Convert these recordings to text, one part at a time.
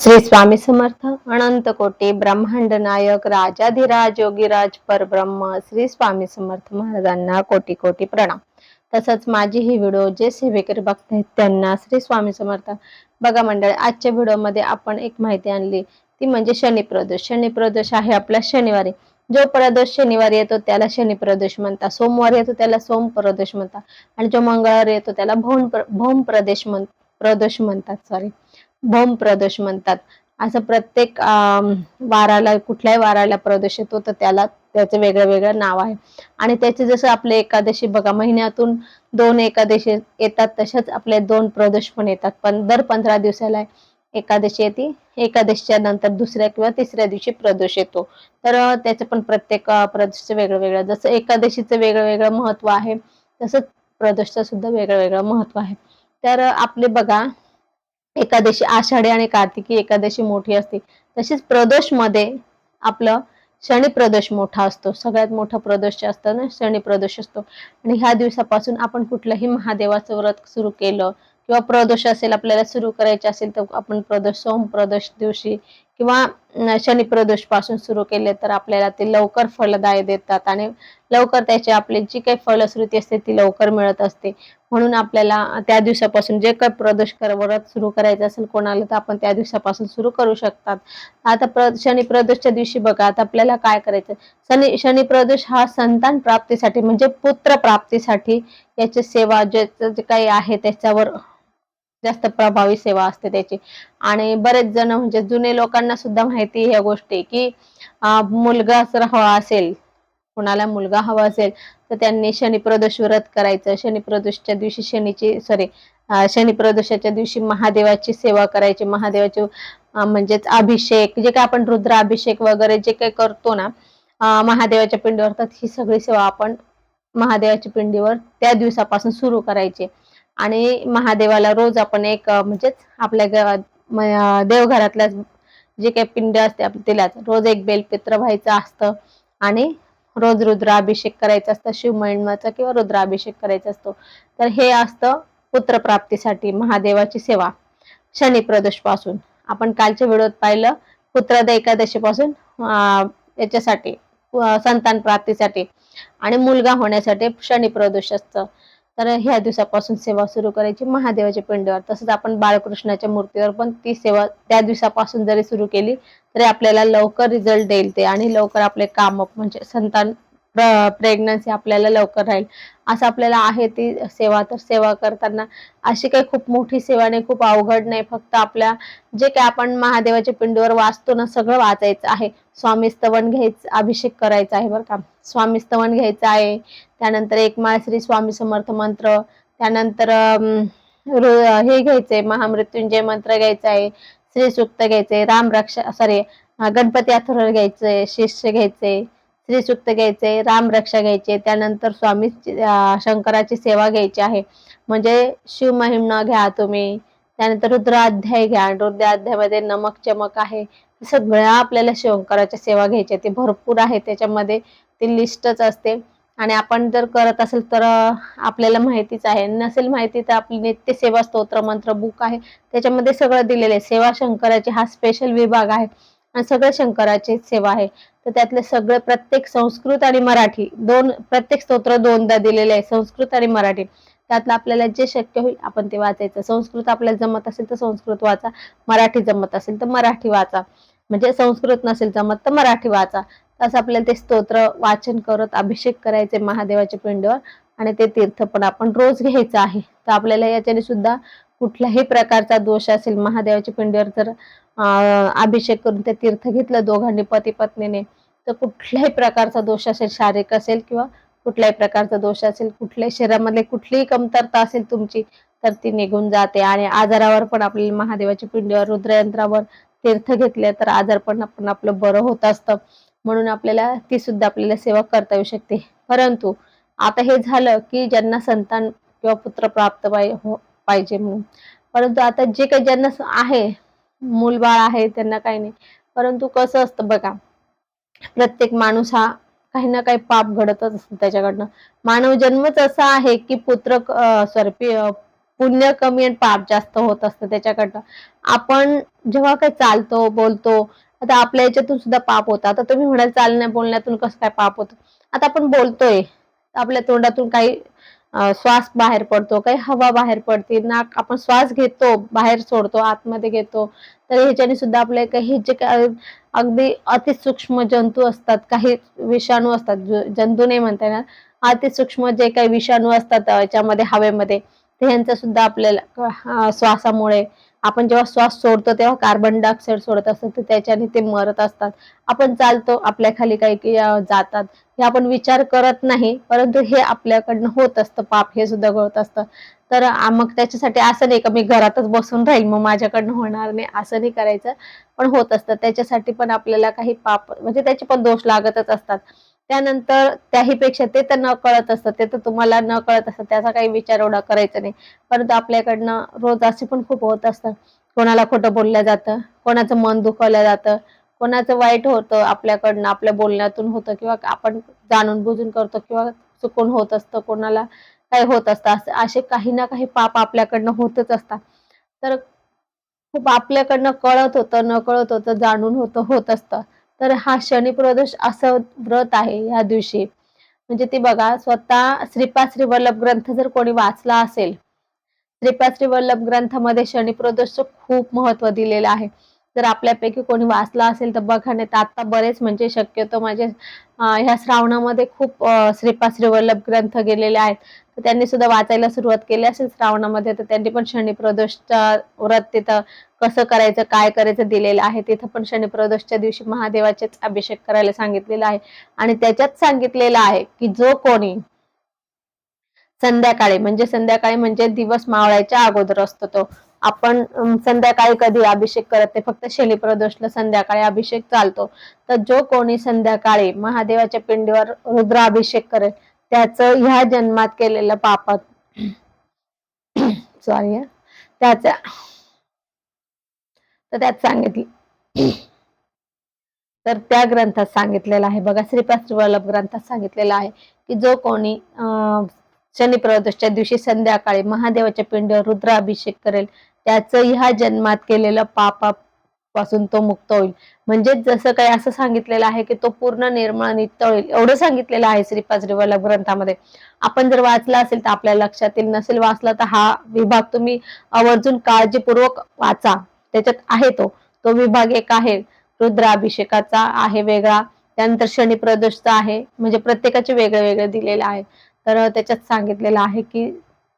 श्री स्वामी समर्थ अनंत कोटी ब्रह्मांड नायक राजाधिराज योगीराज परब्रह्म श्री स्वामी समर्थ महाराजांना कोटी कोटी प्रणाम. तसंच माझी ही व्हिडिओ जे सेवेकरी बघतायत त्यांना श्री स्वामी समर्थ. बघा मंडळ आजच्या व्हिडिओमध्ये आपण एक माहिती आणली. ती म्हणजे शनी प्रदोष. शनी प्रदोष आहे आपला शनिवारी. जो प्रदोष शनिवारी येतो त्याला शनी प्रदोष म्हणतात. सोमवार येतो त्याला सोम प्रदोष म्हणतात. आणि जो मंगळवार येतो त्याला भौम भौम प्रदेश म्हण प्रदोष म्हणतात. सॉरी भौम प्रदोष म्हणतात. असं प्रत्येक वाराला कुठल्याही वाराला प्रदोष येतो तर त्याला त्याचं वेगळं वेगळं नाव आहे. आणि त्याचे जसं आपले एकादशी बघा महिन्यातून दोन एकादशी येतात तशाच आपले दोन प्रदोष पण येतात. पण दर पंधरा दिवसाला एकादशी येते. एकादशीच्या नंतर दुसऱ्या किंवा तिसऱ्या दिवशी प्रदोष येतो. तर त्याचं पण प्रत्येक अं, प्रदोषचं वेगळं वेगळं. जसं एकादशीचं वेगळं वेगळं महत्त्व आहे तसंच प्रदोषचं सुद्धा वेगळं वेगळं महत्त्व आहे. तर आपले बघा एकादशी आषाढी आणि कार्तिकी एकादशी मोठी असते. तशीच प्रदोषमध्ये आपलं शनी प्रदोष मोठा असतो. सगळ्यात मोठा प्रदोष जे असतं ना शनी प्रदोष असतो. आणि ह्या दिवसापासून आपण कुठलंही महादेवाचं व्रत सुरू केलं किंवा प्रदोष असेल आपल्याला सुरू करायचे असेल तर आपण प्रदोष सोम प्रदोष दिवशी किंवा शनी प्रदोषपासून सुरू केले तर आपल्याला ते लवकर फलदाय देतात आणि लवकर त्याची आपली जी काही फलश्रुती असते ती लवकर मिळत असते. म्हणून आपल्याला त्या दिवसापासून जे काही प्रदोष कर व्रत सुरू करायचं असेल कोणाला तर आपण त्या दिवसापासून सुरू करू शकतात. आता प्र शनी प्रदोषच्या दिवशी बघा आता आपल्याला काय करायचं? शनी शनी प्रदोष हा संतान प्राप्तीसाठी म्हणजे पुत्र प्राप्तीसाठी याची सेवा जे काही आहे त्याच्यावर जास्त प्रभावी सेवा असते त्याची. आणि बरेच जण म्हणजे जुने लोकांना सुद्धा माहिती ह्या गोष्टी की मुलगा जर हवा असेल कुणाला मुलगा हवा असेल तर त्यांनी शनिप्रदोष व्रत करायचं. शनिप्रदोषच्या दिवशी शनीची सॉरी शनिप्रदोषाच्या दिवशी महादेवाची सेवा करायची. महादेवाची म्हणजेच अभिषेक जे काय आपण रुद्राभिषेक वगैरे जे काही करतो ना महादेवाच्या पिंडीवर तर ही सगळी सेवा आपण महादेवाच्या पिंडीवर त्या दिवसापासून सुरू करायची. आणि महादेवाला रोज आपण एक म्हणजेच आपल्या देवघरातल्या जे काही पिंड असते आपण तिलाच रोज एक बेलपत्र व्हायचं असतं आणि रोज रुद्राभिषेक करायचा असतं शिवमहिमाचा किंवा रुद्राभिषेक करायचा असतो. तर हे असतं पुत्रप्राप्तीसाठी महादेवाची सेवा शनी प्रदोषपासून आपण कालच्या व्हिडिओत पाहिलं पुत्रद एकादशीपासून याच्यासाठी संतान प्राप्तीसाठी आणि मुलगा होण्यासाठी शनी प्रदोष असतं. तर ह्या दिवसापासून सेवा सुरू करायची महादेवाच्या पिंडीवर. तसंच आपण बाळकृष्णाच्या मूर्तीवर पण ती सेवा त्या दिवसापासून जरी सुरू केली तरी आपल्याला लवकर रिझल्ट देईल ते. आणि लवकर आपले काम म्हणजे संतान प्रेग्नन्सी आपल्याला लवकर राहील. असं आपल्याला आहे ती सेवा तर सेवा करताना अशी काही खूप मोठी सेवा नाही खूप अवघड नाही. फक्त आपल्या जे काही आपण महादेवाच्या पिंडीवर वाचतो ना सगळं वाचायचं आहे. स्वामी स्तवन घ्यायचं अभिषेक करायचा आहे बरं का. स्वामी स्तवन घ्यायचं आहे. त्यानंतर एक माळ श्री स्वामी समर्थ मंत्र. त्यानंतर हे घ्यायचंय महामृत्युंजय मंत्र घ्यायचा आहे. श्री सुक्त घ्यायचे राम रक्षा सॉरी गणपती अथर्व घ्यायचंय. शिष्य घ्यायचे श्री सुक्त घ्यायचे राम रक्षा घ्यायचे त्यानंतर स्वामी शंकराची सेवा घ्यायची आहे. म्हणजे शिवमहिमा घ्या तुम्ही. त्यानंतर रुद्राध्याय घ्या. रुद्राध्यायामध्ये नमक चमक आहे. सगळ्या आपल्याला शंकराच्या सेवा घ्यायच्या. ते भरपूर आहे. त्याच्यामध्ये ती लिस्टच असते. आणि आपण जर करत असेल तर आपल्याला माहितीच आहे. नसेल माहिती तर आपली नित्य सेवा स्तोत्र मंत्र बुक आहे. त्याच्यामध्ये सगळं दिलेलं आहे. सेवा शंकराची हा स्पेशल विभाग आहे. आणि सगळं शंकराची सेवा आहे. तर त्यातले सगळे प्रत्येक संस्कृत आणि मराठी दोन प्रत्येक स्तोत्र दोनदा दिलेले आहे संस्कृत आणि मराठी. त्यातलं आपल्याला जे शक्य होईल आपण ते वाचायचं. संस्कृत आपल्याला जमत असेल तर संस्कृत वाचा मराठी जमत असेल तर मराठी वाचा. म्हणजे संस्कृत नसेल जमत तर मराठी वाचा. असं आपल्याला ते स्तोत्र वाचन करत अभिषेक करायचे महादेवाच्या पिंडीवर आणि ते तीर्थ पण आपण रोज घ्यायचं आहे. तर आपल्याला याच्याने सुद्धा कुठल्याही प्रकारचा दोष असेल महादेवाच्या पिंडीवर जर अभिषेक करून ते तीर्थ घेतलं दोघांनी पती पत्नीने तर कुठल्याही प्रकारचा दोष असेल शारीरिक असेल किंवा कुठल्याही प्रकारचा दोष असेल कुठल्याही शरीरामधले कुठलीही कमतरता असेल तुमची तर ती निघून जाते. आणि आजारावर पण आपल्याला महादेवाच्या पिंडीवर रुद्रयंत्रावर तीर्थ घेतले तर आजार पण आपण आपलं बरं होत असतं. म्हणून आपल्याला ती सुद्धा आपल्याला सेवा करता येऊ शकते. परंतु आता हे झालं की ज्यांना संतान किंवा पुत्र प्राप्त हो- पाहिजे म्हणून. परंतु आता जे काही ज्यांना आहे मूलबाळ आहे त्यांना काही नाही. परंतु कसं असतं बघा प्रत्येक माणूस हा काही ना काही पाप घडतच असतं त्याच्याकडनं. मानव जन्मच असा आहे की पुत्र सॉरी पुण्य कमी आणि पाप जास्त होत असतं त्याच्याकडनं. आपण जेव्हा काही चालतो बोलतो आता आपल्या याच्यातून सुद्धा पाप होतं. आता तुम्ही म्हणाल चालण्या बोलण्यातून कसं काय पाप होतं? आता आपण बोलतोय आपल्या तोंडातून काही श्वास बाहेर पडतो काही हवा बाहेर पडते नाक आपण श्वास घेतो बाहेर सोडतो आतमध्ये घेतो तर ह्याच्याने सुद्धा आपले काही जे अगदी अतिसूक्ष्म जंतू असतात काही विषाणू असतात ज- जंतू नाही म्हणता येणार अतिसूक्ष्म जे काही विषाणू असतात याच्यामध्ये हवेमध्ये ते ह्यांचा सुद्धा आपल्याला श्वासामुळे आपण जेव्हा श्वास सोडतो तेव्हा कार्बन डायऑक्साईड सोडत असतो तर त्याच्याने ते मरत असतात. आपण चालतो आपल्या खाली काही काही जातात. हे आपण विचार करत नाही परंतु हे आपल्याकडनं होत असतं. पाप हे सुद्धा होत असतं. तर मग त्याच्यासाठी असं नाही का मी घरातच बसून राहील मग माझ्याकडनं होणार नाही असं नाही करायचं. पण होत असतं. त्याच्यासाठी पण आपल्याला काही पाप म्हणजे त्याचे पण दोष लागतच असतात. त्यानंतर त्याहीपेक्षा ते तर न कळत असतं ते तर तुम्हाला न कळत असतं त्याचा काही विचार एवढा करायचा नाही. परंतु आपल्याकडनं रोज असे पण खूप होत असतं कोणाला खोटं बोललं जातं कोणाचं मन दुखवलं जातं कोणाचं वाईट होतं आपल्याकडनं आपल्या बोलण्यातून होतं किंवा आपण जाणून बुजून करतो किंवा चुकून होत असतं कोणाला काही होत असतं असं असे काही ना काही पाप आपल्याकडनं होतच असतात. तर खूप आपल्याकडनं कळत होतं न कळत होतं जाणून होतं होत असतं. तर हा शनी प्रदोष असं व्रत आहे ह्या दिवशी. म्हणजे ते बघा स्वतः श्रीपाश्री वल्लभ ग्रंथ जर कोणी वाचला असेल श्रीपाश्री वल्लभ ग्रंथामध्ये शनी प्रदोषचं खूप महत्त्व दिलेलं आहे. जर आपल्यापैकी कोणी वाचला असेल तर बघा नाही तर आता बरेच म्हणजे शक्यतो माझे ह्या श्रावणामध्ये खूप श्रीपा श्रीवल्लभ वल्लभ ग्रंथ गेलेले आहेत. तर त्यांनी सुद्धा वाचायला सुरुवात केली असेल श्रावणामध्ये. तर त्यांनी पण शनी प्रदोषच्या व्रत तिथं कसं करायचं काय करायचं दिलेलं आहे. तिथं पण शनी प्रदोषच्या दिवशी महादेवाचेच अभिषेक करायला सांगितलेलं आहे. आणि त्याच्यात सांगितलेलं आहे की जो कोणी संध्याकाळी म्हणजे संध्याकाळी म्हणजे दिवस मावळायच्या अगोदर असतो तो आपण संध्याकाळी कधी अभिषेक करत नाही फक्त शनी प्रदोषला संध्याकाळी अभिषेक चालतो. तर जो कोणी संध्याकाळी महादेवाच्या पिंडीवर रुद्राभिषेक करेल त्याचं ह्या जन्मात केलेलं पापात सॉरी त्याच्या तर त्यात सांगितलं. तर त्या ग्रंथात सांगितलेलं आहे. बघा श्रीपाद वल्लभ ग्रंथात सांगितलेलं आहे की जो कोणी अं, शनी प्रदोषच्या दिवशी संध्याकाळी महादेवाच्या पिंडीवर रुद्राभिषेक करेल. त्याचं ह्या जन्मात केलेलं पापापासून तो मुक्त होईल. म्हणजे जसं काही असं सांगितलेलं आहे की तो पूर्ण निर्मळ नित्य होईल एवढं सांगितलेलं आहे श्रीपाद श्री वल्लभ ग्रंथामध्ये. आपण जर वाचला असेल तर आपल्या लक्षात येईल नसेल वाचला तर हा विभाग तुम्ही आवर्जून काळजीपूर्वक वाचा. त्याच्यात आहे तो. तो विभाग एक आहे. रुद्राभिषेकाचा आहे वेगळा. त्यानंतर शनी प्रदोषचा आहे. म्हणजे प्रत्येकाचे वेगळे वेगळे दिलेले आहे. तर त्याच्यात सांगितलेलं आहे की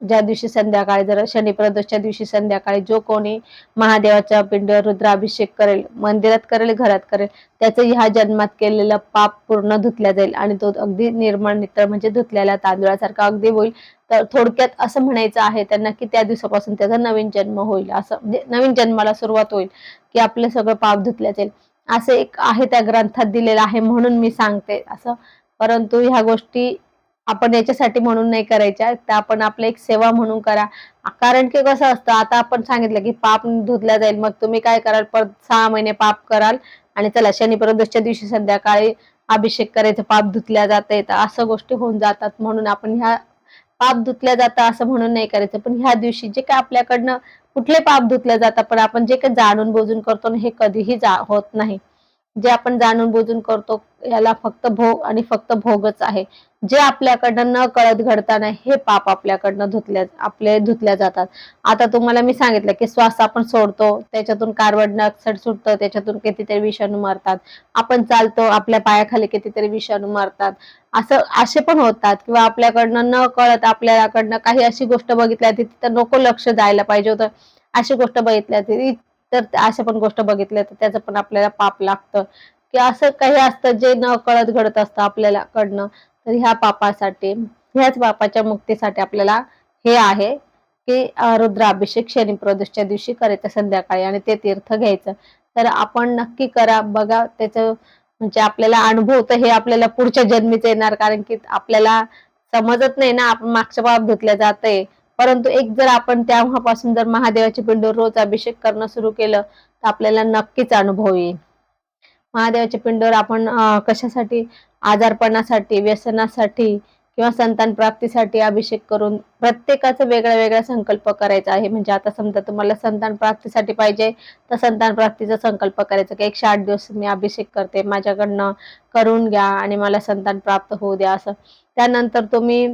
ज्या दिवशी संध्याकाळी जर शनी प्रदोषच्या दिवशी संध्याकाळी जो कोणी महादेवाच्या पिंडीवर रुद्राभिषेक करेल मंदिरात करेल घरात करेल त्याचं ह्या जन्मात केलेलं पाप पूर्ण धुतल्या जाईल आणि तो अगदी निर्मळ नितळ म्हणजे धुतलेल्या तांदुळासारखा अगदी होईल. तर थोडक्यात असं म्हणायचं आहे त्यांना की त्या दिवसापासून त्याचा नवीन जन्म होईल असं म्हणजे नवीन जन्माला सुरुवात होईल की आपलं सगळं पाप धुतल्या जाईल. असं एक आहे त्या ग्रंथात दिलेलं आहे म्हणून मी सांगते असं. परंतु ह्या गोष्टी आपण याच्यासाठी म्हणून नाही करायच्या त्या आपण आपल्या एक सेवा म्हणून करा. कारण की कसं असतं आता आपण सांगितलं की पाप धुतल्या जाईल मग तुम्ही काय कराल? परत सहा महिने पाप कराल आणि चला शनी प्रदोषच्या दिवशी संध्याकाळी अभिषेक करायचं पाप धुतल्या जाते तर असं गोष्टी होऊन जातात. म्हणून आपण ह्या पाप धुतल्या जातं असं म्हणून नाही करायचं. पण ह्या दिवशी जे काय आपल्याकडनं कुठले पाप धुतल्या जातात पण आपण जे काही जाणून बुजून करतो ना हे कधीही जा होत नाही. जे आपण जाणून बुजून करतो याला फक्त भोग आणि फक्त भोगच आहे. जे आपल्याकडनं न कळत घडताना हे पाप आपल्याकडनं धुतल्या आपले धुतल्या जातात. आता तुम्हाला मी सांगितलं की श्वास आपण सोडतो त्याच्यातून कार्बन डायऑक्साईड सुटतं त्याच्यातून कितीतरी विषाणू मारतात. आपण चालतो आपल्या पायाखाली कितीतरी विषाणू मारतात. असं असे पण होतात किंवा आपल्याकडनं न कळत आपल्याकडनं काही अशी गोष्ट बघितल्या तिथं नको लक्ष जायला पाहिजे होतं. अशी गोष्ट बघितल्या ती तर अशा पण गोष्ट बघितल्या तर त्याचं पण आपल्याला पाप लागतं. की असं काही असतं जे न कळत घडत असतं आपल्याला कडनं तर ह्या पापासाठी ह्याच पापाच्या मुक्तीसाठी आपल्याला हे आहे की रुद्राभिषेक शनी प्रदोषच्या दिवशी करायचं संध्याकाळी आणि ते तीर्थ घ्यायचं. तर आपण नक्की करा बघा त्याचं म्हणजे आपल्याला अनुभव तर हे आपल्याला पुढच्या जन्मीच येणार कारण की आपल्याला समजत नाही ना आपण मागच्या बाब धुतल्या जाते परंतु एक जर आपण तेव्हापासून जर महादेवाची पिंडीवर रोज अभिषेक करणं सुरू केलं तर आपल्याला नक्कीच अनुभव येईल. महादेवाच्या पिंडीवर आपण कशासाठी? आजारपणासाठी व्यसनासाठी किंवा संतान प्राप्तीसाठी अभिषेक करून प्रत्येकाचा वेगळा वेगळा संकल्प करायचा आहे. म्हणजे आता समजा तुम्हाला संतान प्राप्तीसाठी पाहिजे तर संतान प्राप्तीचा संकल्प करायचा की एकशे आठ दिवस मी अभिषेक करते माझ्याकडनं करून घ्या आणि मला संतान प्राप्त होऊ द्या असं. त्यानंतर तुम्ही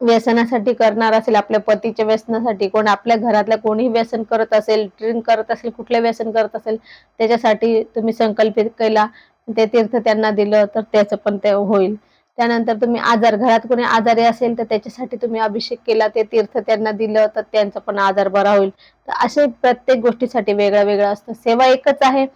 व्यसनासाठी करणार असेल आपल्या पतीच्या व्यसनासाठी कोण आपल्या घरातल्या कोणी व्यसन करत असेल ड्रिंक करत असेल कुठलं व्यसन करत असेल त्याच्यासाठी तुम्ही संकल्पित केला ते तीर्थ त्यांना दिलं तर त्याचं पण ते होईल. त्यानंतर तुम्ही आजार घरात कोणी आजारी असेल तर त्याच्यासाठी तुम्ही अभिषेक केला ते तीर्थ त्यांना दिलं तर त्यांचा पण आजार बरा होईल. तर असे प्रत्येक गोष्टीसाठी वेगळं वेगळं असतं. सेवा एकच आहे.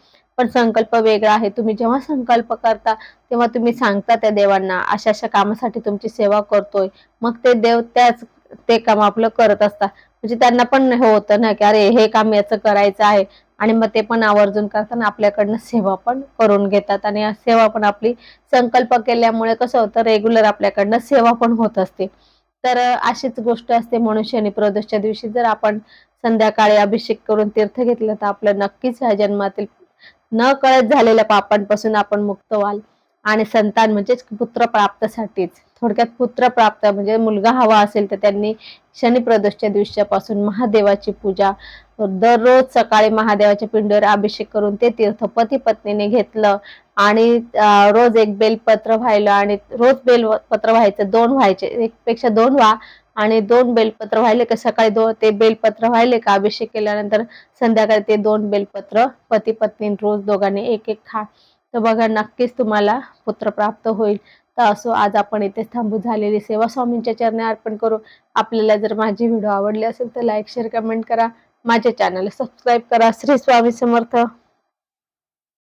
पण संकल्प वेगळा आहे. तुम्ही जेव्हा संकल्प करता तेव्हा तुम्ही सांगता त्या देवांना अशा अशा कामासाठी तुमची सेवा करतोय. मग ते देव त्याच ते काम आपलं करत असतात. म्हणजे त्यांना पण हे होतं ना की अरे हे काम याचं करायचं आहे. आणि मग ते पण आवर्जून करताना आपल्याकडनं सेवा पण करून घेतात. आणि सेवा पण आपली संकल्प केल्यामुळे कसं होतं रेग्युलर आपल्याकडनं सेवा पण होत असते. तर अशीच गोष्ट असते म्हणून शनी प्रदोषच्या दिवशी. जर आपण संध्याकाळी अभिषेक करून तीर्थ घेतलं तर आपलं नक्कीच ह्या जन्मातील न कळत झालेल्या पापांपासून आपण मुक्त व्हाल. आणि संतान म्हणजेच पुत्र प्राप्तसाठीच थोडक्यात पुत्र प्राप्त म्हणजे मुलगा हवा असेल तर त्यांनी शनिप्रदोषच्या दिवसापासून महादेवाची पूजा दररोज सकाळी महादेवाच्या पिंडीवर अभिषेक करून ते तीर्थ पती पत्नीने घेतलं आणि रोज एक बेलपत्र व्हायला आणि रोज बेलपत्र व्हायचं दोन व्हायचे एक पेक्षा दोन व्हा आणि दोन बेलपत्र व्हायले का सकाळी दो ते बेलपत्र व्हायले का अभिषेक केल्यानंतर संध्याकाळी ते दोन बेलपत्र पती पत्नी रोज दोघांनी एक एक खा तर बघा नक्कीच तुम्हाला पुत्र प्राप्त होईल. तर असो आज आपण इथे थांबू झालेली सेवा स्वामींच्या चरणी अर्पण करू. आपल्याला जर माझी व्हिडिओ आवडली असेल तर लाईक शेअर कमेंट करा. माझ्या चॅनलला सबस्क्राईब करा. श्री स्वामी समर्थ.